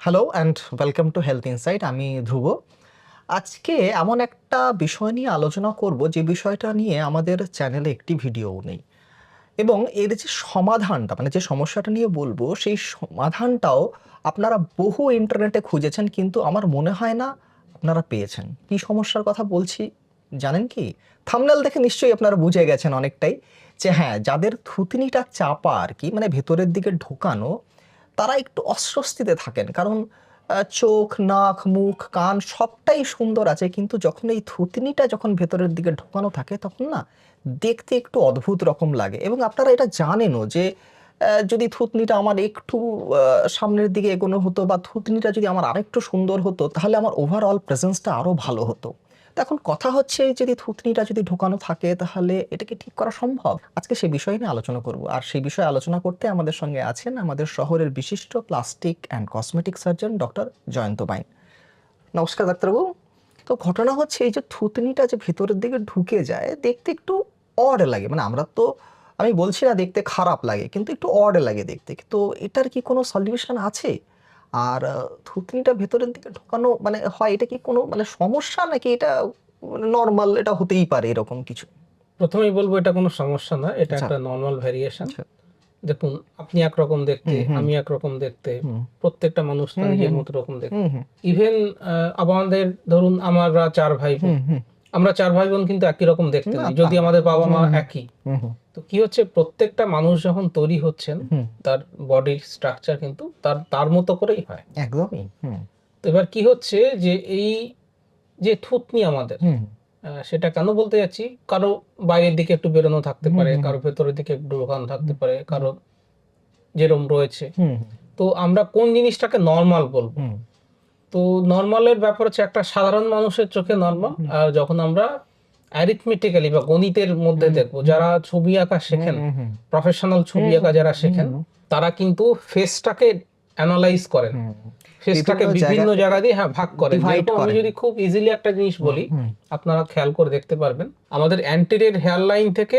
Hello and welcome to health insight আমি ধ্রুব। আজকে এমন একটা বিষয় নিয়ে আলোচনা করব যে বিষয়টা নিয়ে আমাদের চ্যানেলে একটি ভিডিও নেই। এবং এর যে সমাধানটা মানে যে সমস্যাটা নিয়ে বলব, সেই সমাধানটাও আপনারা বহু ইন্টারনেটে খুঁজেছেন কিন্তু আমার মনে হয় না আপনারা পেয়েছেন। কি সমস্যার কথা বলছি, জানেন কি? থামনেল দেখে নিশ্চয়ই আপনারা বুঝে গেছেন অনেকটাই যে হ্যাঁ যাদের থুতনিটা চাপা আর কি মানে ভেতরের দিকে ঢোকানো তারা একটু অস্বস্তিতে থাকেন। কারণ চোখ, নাক, মুখ, কান সবটাই সুন্দর আছে। কিন্তু যখন এই থুতনিটা যখন ভেতরের দিকে ঢোকানো থাকে, তখন না দেখতে একটু অদ্ভুত রকম লাগে। এবং আপনারা এটা জানেনও যে যদি থুতনিটা আমার একটু সামনের দিকে এগোনো হতো বা থুতনিটা যদি আমার আরেকটু সুন্দর হতো, তাহলে আমার ওভারঅল প্রেজেন্সটা আরও ভালো হতো। এখন কথা হচ্ছে যদি থুতনিটা যদি ঢোকানো থাকে, তাহলে এটাকে ঠিক করা সম্ভব? আজকে সেই বিষয় নিয়ে আলোচনা করব। আর সেই বিষয়ে আলোচনা করতে আমাদের সঙ্গে আছেন আমাদের শহরের বিশিষ্ট plastic and cosmetic surgeon doctor Jayanta Bain. নমস্কার ডাক্তারবাবু। তো ঘটনা হচ্ছে এই যে থুতনিটা যে ভেতরের দিকে ঢুকে যায়, দেখতে একটু অড লাগে। মানে আমরা তো, আমি বলছি না দেখতে খারাপ লাগে, কিন্তু একটু অড লাগে দেখতে। তো এটার কি কোনো সলিউশন আছে? আর থুতনিটা ভেতরের দিকে ঢোকানো মানে হয় এটা কি কোনো মানে সমস্যা নাকি এটা নর্মাল এটা হতেই পারে এরকম কিছু? প্রথমেই বলব এটা কোনো সমস্যা না এটা আচ্ছা। একটা নর্মাল ভ্যারিয়েশন আচ্ছা। দেখুন আপনি একরকম দেখতে। আমি একরকম দেখতে প্রত্যেকটা মানুষ তার নিজের মতো রকম দেখতে। ইভেন আমাদের ধরুন আমরা চার ভাই আমরা চার ভাই বোন কিন্তু একই রকম দেখতে যদি আমাদের বাবা মা। একই। তো কি হচ্ছে প্রত্যেকটা মানুষ যখন তৈরি হচ্ছেন তার বডির স্ট্রাকচার কিন্তু তার তার মতো করেই হয়। একদমই তো এবার কি হচ্ছে যে এই যে থুতনি আমাদের সেটা কেন বলতে যাচ্ছি? কারও বাইরের দিকে একটু বেরোনো থাকতে পারে কারও ভেতরের দিকে একটু ঢোকানো থাকতে পারে কারও যেরম রয়েছে। তো আমরা কোন জিনিসটাকে নর্মাল বলব? তো নর্মালের ব্যাপার হচ্ছে একটা সাধারণ মানুষের চোখে নর্মাল আর যখন আমরা অ্যারিথমেটিক্যালি বা গণিতের মধ্যে দেখব যারা ছবি আঁকা শেখেন প্রফেশনাল ছবি আঁকা যারা শেখেন তারা কিন্তু ফেসটাকে অ্যানালাইজ করেন। ফেসটাকে বিভিন্ন জায়গা- দিয়ে হ্যাঁ ভাগ করেন। divide আমি যদি খুব ইজিলি একটা জিনিস বলি আপনারা খেয়াল করে দেখতে পারবেন আমাদের অ্যান্টেরিয়র হেয়ার লাইন থেকে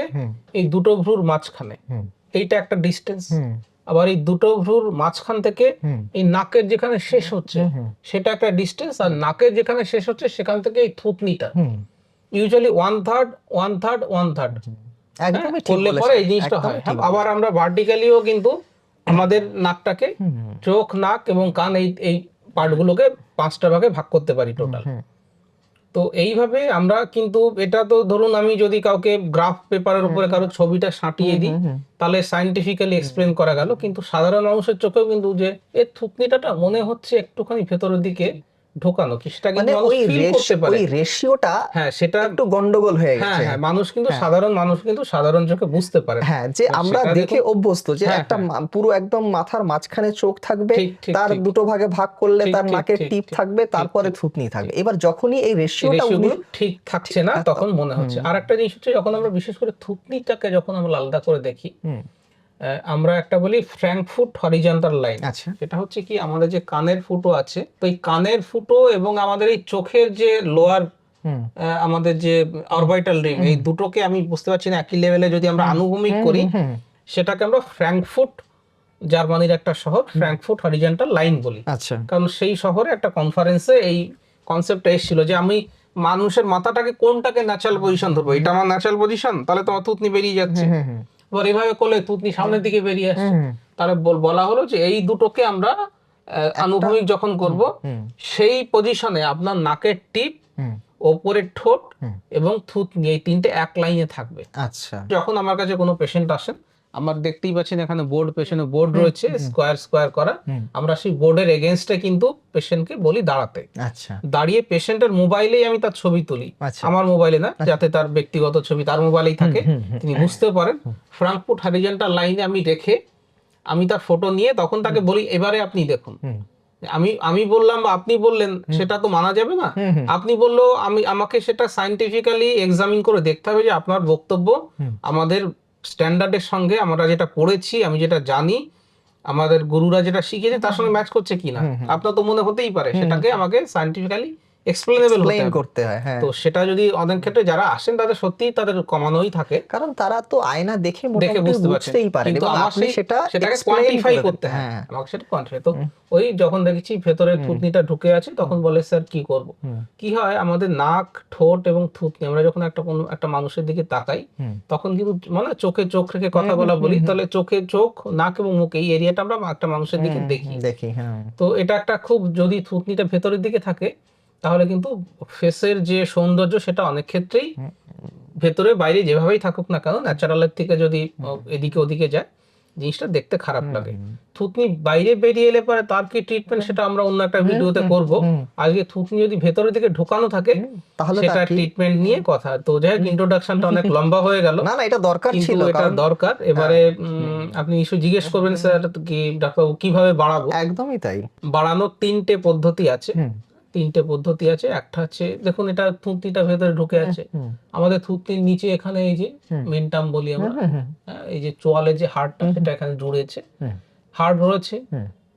এই দুটো ভ্রুর মাঝখানে এইটা একটা ডিস্টেন্স আবার এই দুটো ভ্রুর মাঝখান থেকে এই নাকের যেখানে শেষ হচ্ছে সেটা একটা ডিস্টেন্স আর নাকের যেখানে শেষ হচ্ছে সেখান থেকে এই থুতনিটা। Usually one third one third one third করলে পরে এই জিনিসটা হয়। হ্যাঁ, আবার আমরা ভার্টিক্যালিও কিন্তু আমাদের নাকটাকে চোখ নাক এবং কান এই এই পার্টগুলোকে পাঁচটা ভাগে ভাগ করতে পারি টোটাল তো এইভাবে আমরা কিন্তু এটা তো ধরুন আমি যদি কাউকে গ্রাফ পেপারের উপরে কারও ছবিটা সাঁটিয়ে দিই তাহলে সাইন্টিফিক্যালি এক্সপ্লেন করা গেল। কিন্তু সাধারণ মানুষের চোখেও কিন্তু যে এর থুতনিটা মনে হচ্ছে একটুখানি ভেতরের দিকে। ঢোকানো সেটা মানে কিন্তু মানুষ ফিল করতে পারে। ওই রেশিওটা হ্যাঁ সেটা একটু গন্ডগোল হয়ে হ্যাঁ গেছে। হ্যাঁ মানুষ কিন্তু সাধারণ মানুষ কিন্তু সাধারণ চোখে বুঝতে পারে। হ্যাঁ যে আমরা দেখে অভ্যস্ত যে হ্যাঁ, একটা পুরো একদম মাথার মাঝখানে চোখ থাকবে তার দুটো ভাগে ভাগ করলে তার নাকের টিপ থাকবে তারপরে থুতনি থাকবে। এবার যখনই এই রেশিওটা ঠিক থাকছে না তখন মনে হচ্ছে। আর একটা জিনিস হচ্ছে যখন আমরা বিশেষ করে থুতনিটাকে যখন আমরা আলাদা করে দেখি আমরা একটা বলি ফ্র্যাঙ্কফুট হরিজন্টাল লাইন আচ্ছা। সেটা হচ্ছে কি আমাদের যে কানের ফুটো আছে তো এই কানের ফুটো এবং আমাদের এই চোখের যে লোয়ার আমাদের যে অরবাইটাল রিং এই দুটোকে আমি বুঝতে পারছি না একই লেভেলে যদি আমরা আনুভূমিক করি সেটাকে আমরা ফ্র্যাঙ্কফুট জার্মানির একটা শহর ফ্র্যাঙ্কফুট হরিজন্টাল লাইন বলি। আচ্ছা। কারণ সেই শহরে একটা কনফারেন্সে এই কনসেপ্টটা এসেছিল যে আমি মানুষের মাথাটাকে কোনটাকে ন্যাচারাল পজিশন ধরবো এটা আমার ন্যাচারাল পজিশন তাহলে তোমার থুতনি বেরিয়ে যাচ্ছে। এবার এভাবে করলে তুতনি সামনের দিকে বেরিয়ে আসছে। তাহলে বল- হলো যে এই দুটোকে আমরা আনুভূমিক যখন করব সেই পজিশনে আপনার নাকের টিপ ওপরের ঠোঁট। এবং থুতনি এই তিনটে এক লাইনে থাকবে। আচ্ছা। যখন আমার কাছে কোনো পেশেন্ট আসেন আমার দেখতেই পাচ্ছেন এখানে বোর্ড পেশেন্টে বোর্ড রয়েছে স্কোয়ার স্কোয়ার করা। আমরা সেই বোর্ডের এগেনস্টে কিন্তু পেশেন্টকে বলি দাঁড়াতে। আচ্ছা। দাঁড়িয়ে পেশেন্টের মোবাইলেই আমি তার ছবি তুলি। আচ্ছা। আমার মোবাইলে না যাতে তার ব্যক্তিগত ছবি তার মোবাইলেই থাকে। তিনি বুঝতে পারেন। ফ্রাঙ্কফুট হরিজন্টাল লাইনে আমি রেখে আমি তার ফটো নিয়ে তখন তাকে বলি এবারে আপনি দেখুন। আমি আমি বললাম বা আপনি বললেন সেটা তো মানা যাবে না? আপনি বলল আমি আমাকে সেটা সাইন্টিফিক্যালি এক্সামিন করে দেখতে হবে যে আপনার বক্তব্য আমাদের স্ট্যান্ডার্ডের সঙ্গে আমরা যেটা পড়েছি আমি যেটা জানি আমাদের গুরুরা যেটা শিখেছে তার সঙ্গে ম্যাচ করছে কিনা। আপনার তো মনে হতেই পারে সেটাকে আমাকে সাইন্টিফিক্যালি এক্সপ্লেনেবল এক্সপ্লেইন করতে হয় হ্যাঁ। তো সেটা যদি অনেক ক্ষেত্রে যারা আসেন তাদের সত্যি তাদের কমানোই থাকে। কারণ তারা তো আয়না দেখে দেখে মোটামুটি বুঝতেই পারে কিন্তু আপনি সেটা সেটাকে কোয়ান্টিফাই করতে হ্যাঁ। আমাকে সেটা কোয়ান্টিফাই তো ওই যখন দেখেছি ভেতরে থুতনিটা ঢুকে আছে তখন বলে স্যার কি করব? কি হয় আমাদের নাক ঠোঁট এবং থুতনি আমরা যখন একটা কোনো একটা মানুষের দিকে তাকাই তখন কিন্তু মানে চোখে চোখ রেখে কথা বলা বলি তাহলে চোখে চোখ নাক এবং মুখ এই এরিয়াটা আমরা একটা মানুষের দিকে দেখি। দেখি হ্যাঁ। তো এটা একটা খুব যদি থুতনিটা ভেতরের দিকে থাকে তাহলে কিন্তু ফেসের যে সৌন্দর্য সেটা অনেক ক্ষেত্রেই ভেতরে বাইরে যেভাবেই থাকুক না কেন ন্যাচারালের থেকে যদি এদিকে ওদিকে যায় জিনিসটা দেখতে খারাপ লাগে। থুতনি বাইরে বেরিয়ে এলে পরে তার কি ট্রিটমেন্ট সেটা আমরা অন্য একটা ভিডিওতে করব। আজকে থুতনি যদি ভেতরের দিকে ঢোকানো থাকে তাহলে সেটা ট্রিটমেন্ট নিয়ে কথা। তো যাই হোক ইন্ট্রোডাকশনটা অনেক লম্বা হয়ে গেল। না না এটা দরকার ছিল এটা দরকার। এবারে উম, আপনি নিশ্চয়ই জিজ্ঞেস করবেন স্যার কি ডাক্তারবাবু কীভাবে বাড়াবো? একদমই তাই। বাড়ানোর তিনটে পদ্ধতি আছে। তিনটে পদ্ধতি আছে একটা হচ্ছে দেখুন এটা থুতনিটা ভেতরে ঢুকে আছে। আমাদের থুতনির নিচে এখানে এই যে। মেন্টাম বলি আমরা। হুম, হ্যাঁ, এই যে চোয়ালের যে হাড়টা সেটা এখানে জুড়েছে। হাড় রয়েছে।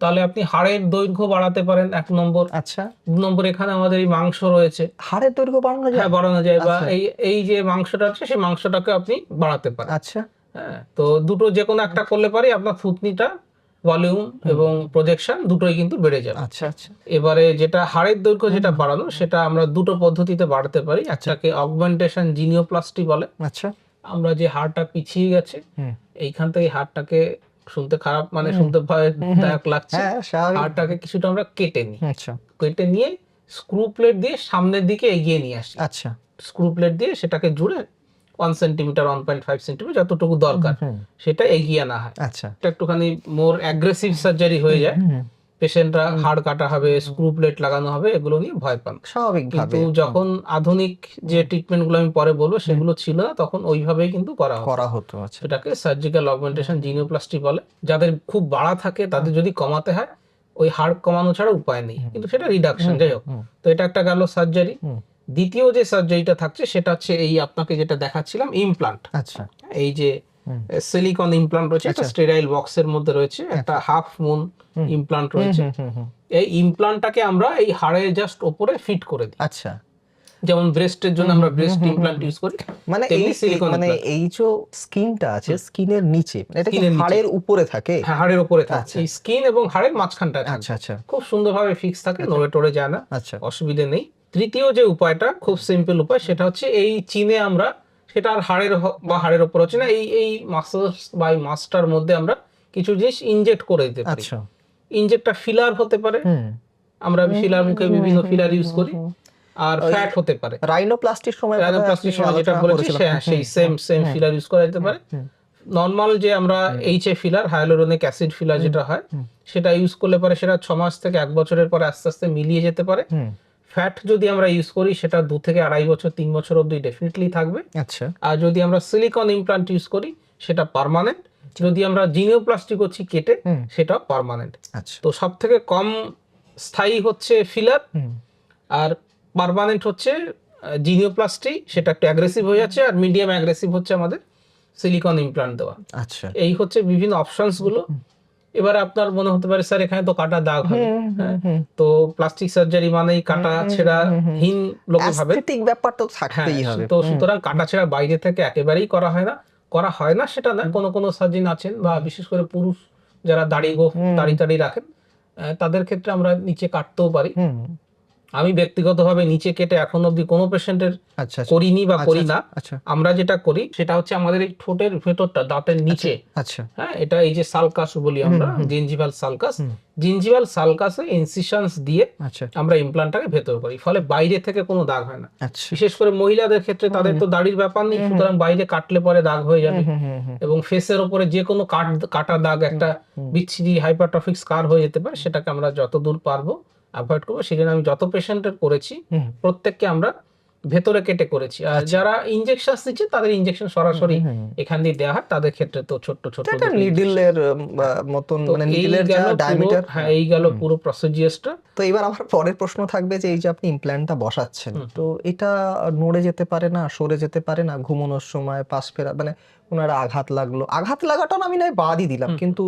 তাহলে আপনি হাড়ের দৈর্ঘ্য বাড়াতে পারেন এক নম্বর। আচ্ছা। দু নম্বর এখানে আমাদের এই মাংস রয়েছে। হাড়ের দৈর্ঘ্য বাড়ানো যায়? হ্যাঁ বাড়ানো যায় বা আচ্ছা। এই এই যে মাংসটা আছে সেই মাংসটাকে আপনি বাড়াতে পারেন। আচ্ছা। হ্যাঁ তো দুটো যে কোনো একটা করলে পারে আপনার থুতনিটা ভলিউম এবং প্রজেকশন দুটোই কিন্তু বেড়ে যাবে। আচ্ছা আচ্ছা। এবারে যেটা হাড়ের দৈর্ঘ্য যেটা বাড়ানো সেটা আমরা দুটো পদ্ধতিতে বাড়াতে পারি। একটাকে অগমেন্টেশন জিনিওপ্লাস্টি বলে। আচ্ছা। আমরা যে হাড়টা পিছিয়ে গেছে এইখান থেকে হাড়টাকে শুনতে খারাপ মানে শুনতে ভয়দায়ক লাগছে। হ্যাঁ হাড়টাকে কিছুটা আমরা কেটে নিই। আচ্ছা। কেটে নিয়ে স্ক্রু প্লেট দিয়ে সামনের দিকে এগিয়ে নিয়ে আসি। আচ্ছা। স্ক্রু প্লেট দিয়ে সেটাকে জুড়ে one centimetre one point five centimetre যতটুকু দরকার। সেটা এগিয়ে আনা হয়। আচ্ছা। এটা একটুখানি মোর অ্যাগ্রেসিভ সার্জারি হয়ে যায়। পেশেন্টরা হাড় কাটা হবে স্ক্রু প্লেট লাগানো হবে এগুলো নিয়ে ভয় পান। স্বাভাবিকভাবে কিন্তু যখন আধুনিক যে ট্রিটমেন্টগুলো আমি পরে বলব সেগুলো ছিল না তখন ওইভাবেই কিন্তু করা করা হতো আচ্ছা। সেটাকে সার্জিক্যাল অগমেন্টেশন জিনিওপ্লাস্টি বলে। যাদের খুব বাড়া থাকে তাদের যদি কমাতে হয় ওই হাড় কমানো ছাড়া উপায় নেই। কিন্তু সেটা রিডাকশন যাই হোক। তো এটা একটা গেল সার্জারি। দ্বিতীয় যে সার্জারিটা থাকছে সেটা হচ্ছে এই আপনাকে যেটা দেখাচ্ছিলাম ইমপ্লান্ট আচ্ছা। এই যে সিলিকন ইমপ্লান্ট রয়েছে একটা স্টেরাইল বক্সের মধ্যে রয়েছে একটা হাফ মুন ইমপ্লান্ট রয়েছে। এই ইমপ্লান্টটাকে আমরা এই হাড়ের জাস্ট ওপরে ফিট করে দিই। আচ্ছা। যেমন ব্রেস্টের জন্য আমরা ব্রেস্ট ইমপ্লান্ট ইউজ করি মানে এই silicone মানে এই যে স্কিনটা আছে স্কিনের নিচে মানে এটা কি। হাড়ের উপরে থাকে? হ্যাঁ, হাড়ের উপরে থাকে। আচ্ছা। এই স্কিন এবং হাড়ের মাঝখানটা আচ্ছা আচ্ছা। খুব সুন্দরভাবে ফিক্স থাকে নড়ে টড়ে যায় না। আচ্ছা। অসুবিধে নেই। তৃতীয় যে উপায়টা খুব সিম্পল উপায় সেটা হচ্ছে এই চিনে আমরা সেটা আর হাড়ের বা হাড়ের ওপর হচ্ছে না এই এই মাসেলস বা এই মাসটার মধ্যে আমরা কিছু জিনিস ইনজেক্ট করে দিতে পারি। আচ্ছা। ইনজেক্টটা ফিলার হতে পারে। আমরা ফিলার মুখে বিভিন্ন ফিলার ইউজ করি। আর ফ্যাট হতে পারে। রাইনোপ্লাস্টির সময় রাইনোপ্লাস্টির সময় যেটা বলেছি করেছিলেন। সেই সেম সেম ফিলার ইউজ করা যেতে পারে। হুম। নর্মাল যে আমরা H A filler hyaluronic acid filler যেটা হয় সেটা ইউজ করলে পরে সেটা ছ মাস থেকে এক বছরের পরে আস্তে আস্তে মিলিয়ে যেতে পারে। হুম। ফ্যাট যদি আমরা ইউজ করি সেটা দু থেকে আড়াই বছর তিন বছর অবধি ডেফিনেটলি থাকবে। আচ্ছা। আর যদি আমরা সিলিকন ইমপ্লান্ট ইউজ করি সেটা পার্মানেন্ট যদি আমরা জিনিওপ্লাস্টি করছি কেটে। সেটাও পার্মানেন্ট আচ্ছা। তো সব থেকে কম স্থায়ী হচ্ছে ফিলার আর পারমানেন্ট হচ্ছে জিনিও জিনিওপ্লাস্টি সেটা একটু অ্যাগ্রেসিভ হয়ে যাচ্ছে আর মিডিয়াম অ্যাগ্রেসিভ হচ্ছে আমাদের সিলিকন ইমপ্লান্ট দেওয়া। আচ্ছা। এই হচ্ছে বিভিন্ন অপশনসগুলো। এবার আপনার মনে হতে পারে স্যার এখানে তো কাটা দাগ হবে। হ্যাঁ, তো প্লাস্টিক সার্জারি মানেই কাটা ছেঁড়া হীন লোক ভাবে ঠিক ব্যাপার তো হ্যাঁ থাকতেই হবে। তো সুতরাং কাটা ছেঁড়া বাইরে থেকে একেবারেই করা হয় না। করা হয় না সেটা না। কোনো কোনো সার্জন আছেন বা বিশেষ করে পুরুষ যারা দাড়ি গো দাড়ি দাড়ি রাখেন তাদের ক্ষেত্রে আমরা নিচে কাটতেও পারি। আমি ব্যক্তিগতভাবে নিচে কেটে এখন অবধি কোনো পেশেন্টের আচ্ছা আচ্ছা। করিনি বা করি না। আচ্ছা। আমরা যেটা করি সেটা হচ্ছে আমাদের এই ঠোঁটের ভেতরটা দাঁতের নিচে। আচ্ছা। হ্যাঁ এটা এই যে সালকাস বলি আমরা জিনজিভাল সালকাস জিনজিভাল সালকাসে ইনসিশনস দিয়ে আচ্ছা। আমরা ইমপ্লান্টটাকে ভেতর করি ফলে বাইরে থেকে কোনো দাগ হয় না। আচ্ছা। বিশেষ করে মহিলাদের ক্ষেত্রে তাদের তো দাড়ির ব্যাপার নেই সুতরাং বাইরে কাটলে পরে দাগ হয়ে যাবে। এবং ফেসের ওপরে যে কোনো কাট কাটা দাগ একটা বিচ্ছিরি হাইপারট্রফিক স্কার হয়ে যেতে পারে সেটাকে আমরা যত দূর পারব অ্যাভয়েড করব সেই জন্য আমি যত পেশেন্টের করেছি। প্রত্যেককে আমরা ভেতরে কেটে করেছি। আর যারা ইনজেকশন দিচ্ছে তাদের ইনজেকশন সরাসরি এখান দিয়ে দেওয়া হয় তাদের ক্ষেত্রে তো ছোট্ট দুটো নিডলের মতন মানে নিডলের যা ডায়ামিটার হ্যাঁ এই গেল পুরো প্রসিজিয়ারটা তো এবার আমার পরের প্রশ্ন থাকবে যে এই যে আপনি ইমপ্ল্যান্টটা বসাচ্ছেন তো এটা নড়ে যেতে পারে না সরে যেতে পারে না ঘুমানোর সময় পাশ ফেরা মানে একটা আঘাত লাগল। আঘাত লাগাটা আমি নয় বাদই দিলাম কিন্তু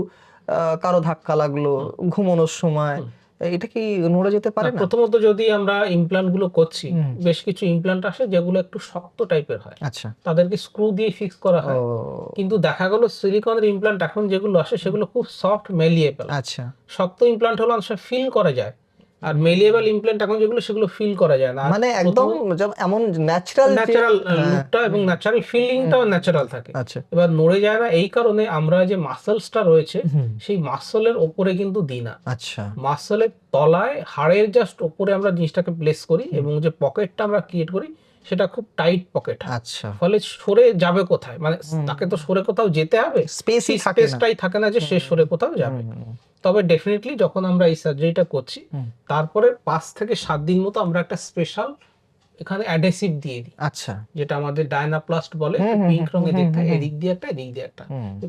কারও ধাক্কা লাগল ঘুমানোর সময় এটা কি নড়ে যেতে পারে না প্রথমত যদি আমরা ইমপ্লান্টগুলো করছি বেশ কিছু ইমপ্লান্ট আসে যেগুলো একটু শক্ত টাইপের হয়। আচ্ছা। তাদেরকে স্ক্রু দিয়ে ফিক্স করা হয়। কিন্তু দেখা গেল সিলিকনের ইমপ্লান্ট এখন যেগুলো আসে সেগুলো খুব সফট মেলিয়েবল আচ্ছা। শক্ত ইমপ্লান্ট হলো অনেক ফিল করা যায়। আর মেলিয়েবল ইমপ্ল্যান্ট এখন যেগুলো সেগুলো ফিল করা যায় না। মানে একদম এমন ন্যাচারাল ন্যাচারাল লুকটা এবং ন্যাচারাল ফিলিংটাও ন্যাচারাল থাকে। আচ্ছা। এবার নড়ে যায় না এই কারণে আমরা যে মাসলসটা রয়েছে সেই মাসলের ওপরে কিন্তু দিই না। আচ্ছা। মাসলের তলায় হাড়ের জাস্ট ওপরে আমরা জিনিসটাকে প্লেস করি এবং যে পকেটটা আমরা ক্রিয়েট করি সেটা খুব টাইট পকেট আচ্ছা। ফলে সরে যাবে কোথায়? মানে তাকে তো সরে কোথাও যেতে হবে? স্পেসই থাকে না। স্পেসটাই থাকে না যে সে সরে কোথাও যাবে। তবে ডেফিনেটলি যখন আমরা এই সার্জারিটা করছি তারপরে পাঁচ থেকে সাত দিন মতো আমরা একটা স্পেশাল এখানে অ্যাডেসিভ দিয়ে দিই। আচ্ছা। যেটা আমাদের ডায়নাপ্লাস্ট বলে পিঙ্ক হুম, দেখতে এদিক দিয়ে একটা এদিক দিয়ে একটা।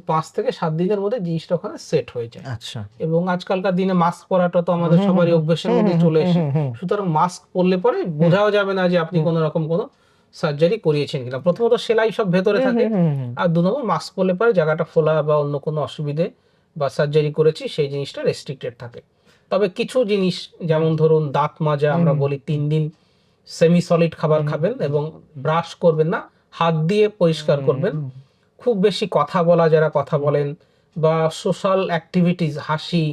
পাঁচ থেকে সাত দিনের মধ্যে জিনিসটা ওখানে সেট হয়ে যায়। আচ্ছা। এবং আজকালকার দিনে মাস্ক পরাটা তো আমাদের সবারই অভ্যেসের মধ্যে চলে এসে। সুতরাং মাস্ক পরলে পরে বোঝাও যাবে না যে আপনি কোনো রকম কোনো সার্জারি করিয়েছেন কিনা। প্রথমত সেলাই সব ভেতরে থাকে। আর দু নম্বর মাস্ক পরলে পরে জায়গাটা ফোলা বা অন্য কোনো অসুবিধে বা সার্জারি করেছি সেই জিনিসটা রেস্ট্রিক্টেড থাকে। তবে কিছু জিনিস যেমন ধরুন দাঁত মাজা আমরা বলি তিন দিন সেমি সলিড খাবার খাবেন এবং ব্রাশ করবেন না হাত দিয়ে পরিষ্কার করবেন। খুব বেশি কথা বলা যারা কথা বলেন বা সোশ্যাল অ্যাক্টিভিটিস হাসি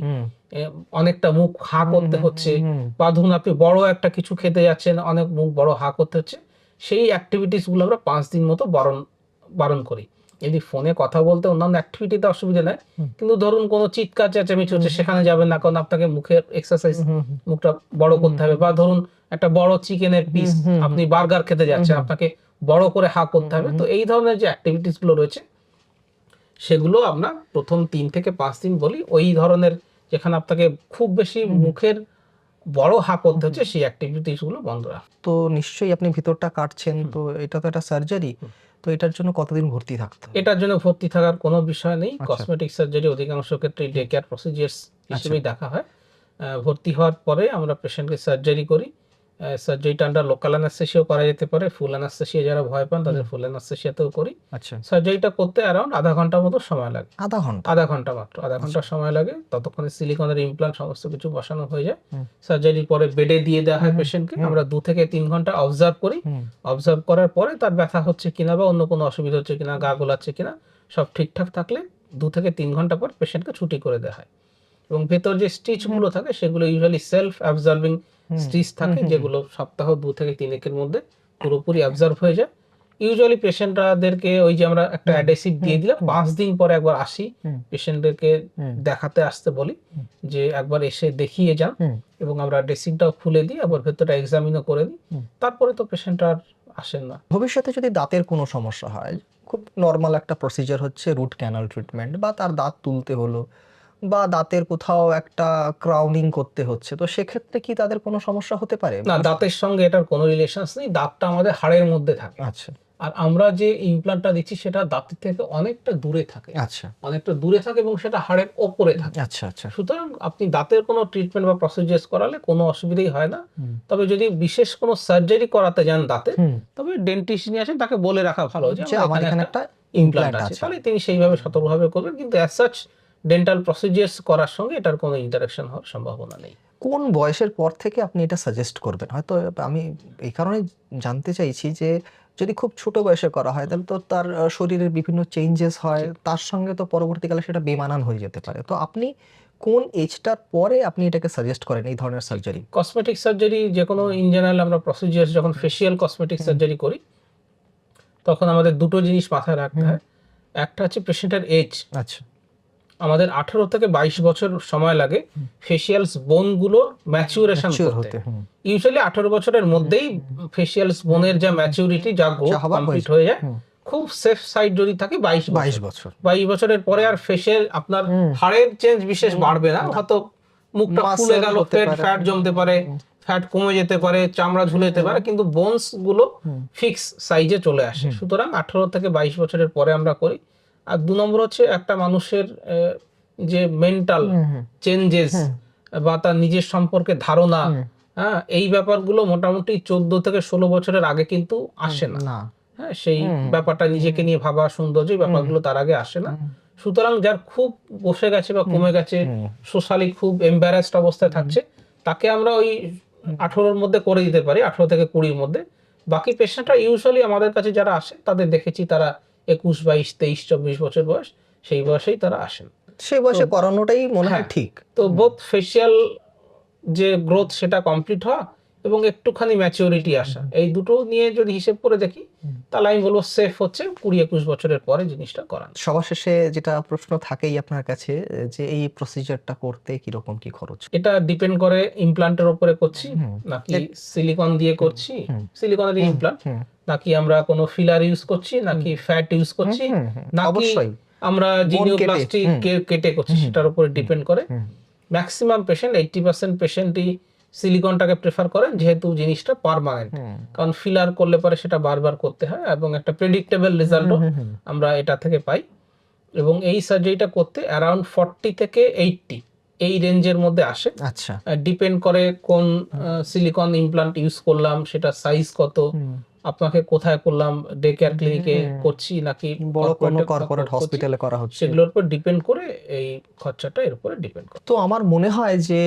অনেকটা মুখ হা করতে হচ্ছে। বা ধরুন আপনি বড় একটা কিছু খেতে যাচ্ছেন অনেক মুখ বড় হা করতে হচ্ছে সেই অ্যাক্টিভিটিসগুলো আমরা পাঁচ দিন মতো বারণ বারণ করি। যদি ফোনে কথা বলতে অন্যান্য অ্যাক্টিভিটিতে অসুবিধা নাই কিন্তু ধরুন কোনো চিৎকার চেঁচামেচি হচ্ছে সেখানে যাবেন না কারণ আপনাকে মুখের এক্সারসাইজ মুখটা বড় করতে হবে। বা ধরুন একটা বড় চিকেনের পিস আপনি বার্গার খেতে যাচ্ছেন আপনাকে বড় করে হা করতে হবে। তো এই ধরনের যে অ্যাক্টিভিটিসগুলো রয়েছে সেগুলো আমরা প্রথম তিন থেকে পাঁচ দিন বলি। ওই ধরনের যেখানে আপনাকে খুব বেশি মুখের বড় হা করতে হচ্ছে সেই অ্যাক্টিভিটিসগুলো বন্ধ রাখ। তো নিশ্চয়ই আপনি ভিতরটা কাটছেন তো এটা তো একটা সার্জারি তো এটার জন্য কতদিন ভর্তি থাকতো এটার জন্য ভর্তি থাকার কোনো বিষয় নেই। আচ্ছা। কসমেটিক সার্জারি অধিকাংশ ক্ষেত্রে ডে কেয়ার প্রসিজিয়ার্স হিসেবেই দেখা হয়। ভর্তি হওয়ার পরে আমরা পেশেন্টকে সার্জারি করি। সার্জারিটা আন্ডার লোকাল অ্যানাস্থেসিয়াও করা যেতে পারে ফুল অ্যানাস্থেসিয়া যারা ভয় পান তাদের ফুল অ্যানাস্থেসিয়াতেও করি। আচ্ছা। সার্জারিটা করতে অ্যারাউন্ড আধা ঘণ্টার মতো সময় লাগে। আধা ঘণ্টা? আধা ঘণ্টা মাত্র আধা ঘণ্টা সময় লাগে ততক্ষণে সিলিকনের ইমপ্লান্ট সমস্ত কিছু বসানো হয়ে যায়। সার্জারির পরে বেডে দিয়ে দেওয়া হয় পেশেন্টকে আমরা দু থেকে তিন ঘণ্টা অবজার্ভ করি। অবজার্ভ করার পরে তার ব্যথা হচ্ছে কিনা বা অন্য কোনো অসুবিধা হচ্ছে কিনা গা গোলাচ্ছে কিনা সব ঠিকঠাক থাকলে দু থেকে তিন ঘণ্টা পর পেশেন্টকে ছুটি করে দেওয়া হয়। এবং ভেতর যে স্টিচগুলো থাকে সেগুলো ইউজুয়ালি সেলফ অবজার্ভিং হুম, স্টিচ থাকে যেগুলো সপ্তাহ দু থেকে তিনেকের মধ্যে পুরোপুরি অবজার্ভ হয়ে যায়। ইউজুয়ালি পেশেন্টরাদেরকে ওই যে আমরা একটা অ্যাডেসিভ দিয়ে দিলাম পাঁচ দিন পরে একবার আসি পেশেন্টদেরকে দেখাতে আসতে বলি যে একবার এসে দেখিয়ে যান এবং আমরা ড্রেসিংটাও খুলে দিই আবার ভেতরটা এক্সামিনও করে দিই। তারপরে তো পেশেন্ট আর আসেন না। ভবিষ্যতে যদি দাঁতের কোনো সমস্যা হয় খুব নর্মাল একটা প্রসিজার হচ্ছে রুট ক্যানাল ট্রিটমেন্ট বা তার দাঁত তুলতে হলো বা দাঁতের কোথাও একটা ক্রাউনিং করতে হচ্ছে। তো সেক্ষেত্রে কি তাদের কোনো সমস্যা হতে পারে? না দাঁতের সঙ্গে এটার কোনো রিলেশনস নেই। দাঁতটা আমাদের হাড়ের মধ্যে থাকে। আচ্ছা। আর আমরা যে ইমপ্লান্টটা দিচ্ছি সেটা দাঁতের থেকে অনেকটা দূরে থাকে। আচ্ছা। অনেকটা দূরে থাকে এবং সেটা হাড়ের ওপরে থাকে। আচ্ছা আচ্ছা। সুতরাং আপনি দাঁতের কোনো ট্রিটমেন্ট বা প্রসিজার্স করালে কোনো অসুবিধাই হয় না। তবে যদি বিশেষ কোনো সার্জারি করাতে যান দাঁতে তবে ডেন্টিস্ট নিয়ে আসেন তাকে বলে রাখা ভালো যে আমার এখানে একটা ইমপ্লান্ট আছে। তাহলে তিনি সেইভাবে সতর্কভাবে করবেন। কিন্তু অ্যাজ সাচ ডেন্টাল প্রসিজার্স করার সঙ্গে এটার কোনো ইন্টারাকশন হওয়ার সম্ভাবনা নেই। কোন বয়সের পর থেকে আপনি এটা সাজেস্ট করবেন? হয়তো আমি এই কারণে জানতে চাইছি যে যদি খুব ছোট বয়সে করা হয় তাহলে তো তার শরীরের বিভিন্ন চেঞ্জেস হয় তার সঙ্গে তো পরবর্তীকালে সেটা বেমানান হয়ে যেতে পারে। তো আপনি কোন এজটার পরে আপনি এটাকে সাজেস্ট করেন এই ধরনের সার্জারি কসমেটিক সার্জারি যে কোনো ইন জেনারেল আমরা প্রসিজিয়ার যখন ফেসিয়াল কসমেটিক সার্জারি করি তখন আমাদের দুটো জিনিস মাথায় রাখতে হয়। একটা হচ্ছে পেশেন্টের এজ আচ্ছা। আমাদের আঠারো থেকে বাইশ বছর সময় লাগে ফেসিয়ালস বোনগুলো ম্যাচুরেশন করতে। ইউজুয়ালি আঠারো বছরের মধ্যেই ফেসিয়ালস বোনের যা ম্যাচুরিটি যা কমপ্লিট হয়ে যায় খুব সেফ সাইড যদি থাকে বাইশ বাইশ বছর। বাইশ বছরের পরে আর ফেসের আপনার হাড়ের চেঞ্জ বিশেষ বাড়বে না হয়তো মুখটা ফুলে গেল ফ্যাট ফ্যাট জমতে পারে ফ্যাট কমে যেতে পারে চামড়া ঝুলে যেতে পারে কিন্তু বোনসগুলো ফিক্স সাইজে চলে আসে। সুতরাং আঠারো থেকে বাইশ বছরের পরে আমরা করি। আর দু নম্বর হচ্ছে একটা মানুষের যে মেন্টাল চেঞ্জেস বা তার নিজের সম্পর্কে ধারণা হ্যাঁ এই ব্যাপারগুলো মোটামুটি চোদ্দ থেকে ষোলো বছরের আগে কিন্তু আসে না। হ্যাঁ সেই ব্যাপারটা নিজেকে নিয়ে ভাবা সৌন্দর্য ব্যাপারগুলো তার আগে আসে না। সুতরাং যার খুব বসে গেছে বা কমে গেছে সোশ্যালি খুব এম্বারাসড অবস্থায় থাকছে তাকে আমরা ওই আঠেরোর মধ্যে করে দিতে পারি আঠেরো থেকে কুড়ির মধ্যে। বাকি পেশেন্টরা ইউজুয়ালি আমাদের কাছে যারা আসে তাদের দেখেছি তারা একুশ বাইশ তেইশ চব্বিশ বছর বয়স সেই বয়সেই তারা আসেন সেই বয়সে করানোটাই মনে হয় হ্যাঁ। ঠিক তো বোধ ফেসিয়াল যে গ্রোথ সেটা কমপ্লিট হওয়া এবং একটুখানি ম্যাচিওরিটি আসা। এই দুটো নিয়ে যদি হিসেব করে দেখি তাহলে আমি বলব সেফ হচ্ছে কুড়ি একুশ বছরের পরে জিনিসটা করান। সবার শেষে যেটা প্রশ্ন থাকেই আপনার কাছে যে এই প্রসিজারটা করতে কীরকম কি খরচ? এটা ডিপেন্ড করে ইমপ্লান্টের উপরে করছি নাকি সিলিকন দিয়ে করছি সিলিকনের ইমপ্লান্ট নাকি আমরা কোনো ফিলার ইউজ করছি নাকি ফ্যাট ইউজ করছি নাকি অবশ্যই। আমরা জিনিওপ্লাস্টি কেটে। করছি সেটার উপরে ডিপেন্ড করে। ম্যাক্সিমাম পেশেন্ট এইটটি পার্সেন্ট পেশেন্টই সিলিকনটাকে প্রেফার করেন যেহেতু জিনিসটা পারমানেন্ট। কারণ ফিলার করলে পরে সেটা বারবার করতে হয় এবং একটা প্রেডিক্টেবল রেজাল্টও আমরা এটা থেকে পাই। এবং এই সার্জারিটা করতে অ্যারাউন্ড ফর্টি থেকে এইটটি এই রেঞ্জের মধ্যে আসে। আচ্ছা। ডিপেন্ড করে কোন সিলিকন ইমপ্লান্ট ইউজ করলাম সেটা সাইজ কত। আপনাকে কোথায় করলাম ডে কেয়ার ক্লিনিকে করছি নাকি বড় কোনো কর্পোরেট হসপিটালে করা হচ্ছে। সেগুলোর উপর ডিপেন্ড করে এই খরচাটা এর উপরে ডিপেন্ড করে। তো আমার মনে হয় যে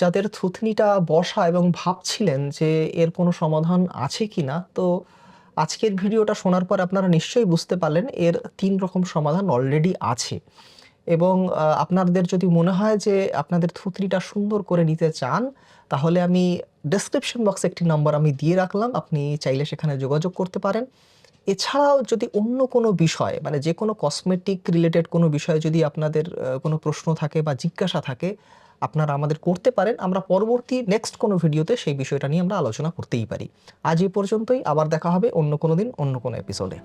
যাদের থুতনিটা বসা এবং ভাবছিলেন যে এর কোনো সমাধান আছে কি না তো আজকের ভিডিওটা শোনার পর আপনারা নিশ্চয়ই বুঝতে পারলেন এর তিন রকম সমাধান অলরেডি আছে। এবং আপনাদের যদি মনে হয় যে আপনাদের থুতনিটা সুন্দর করে নিতে চান তাহলে আমি ডেসক্রিপশন বক্সে একটি নাম্বার আমি দিয়ে রাখলাম, আপনি চাইলে সেখানে যোগাযোগ করতে পারেন। এছাড়াও যদি অন্য কোনো বিষয় মানে যে কোনো কসমেটিক রিলেটেড কোনো বিষয়ে যদি আপনাদের কোনো প্রশ্ন থাকে বা জিজ্ঞাসা থাকে, আপনারা আমাদের করতে পারেন। আমরা পরবর্তী নেক্সট কোনো ভিডিওতে সেই বিষয়টা নিয়ে আমরা আলোচনা করতেই পারি। আজ এই পর্যন্তই, আবার দেখা হবে অন্য কোনো দিন, অন্য কোনো এপিসোডে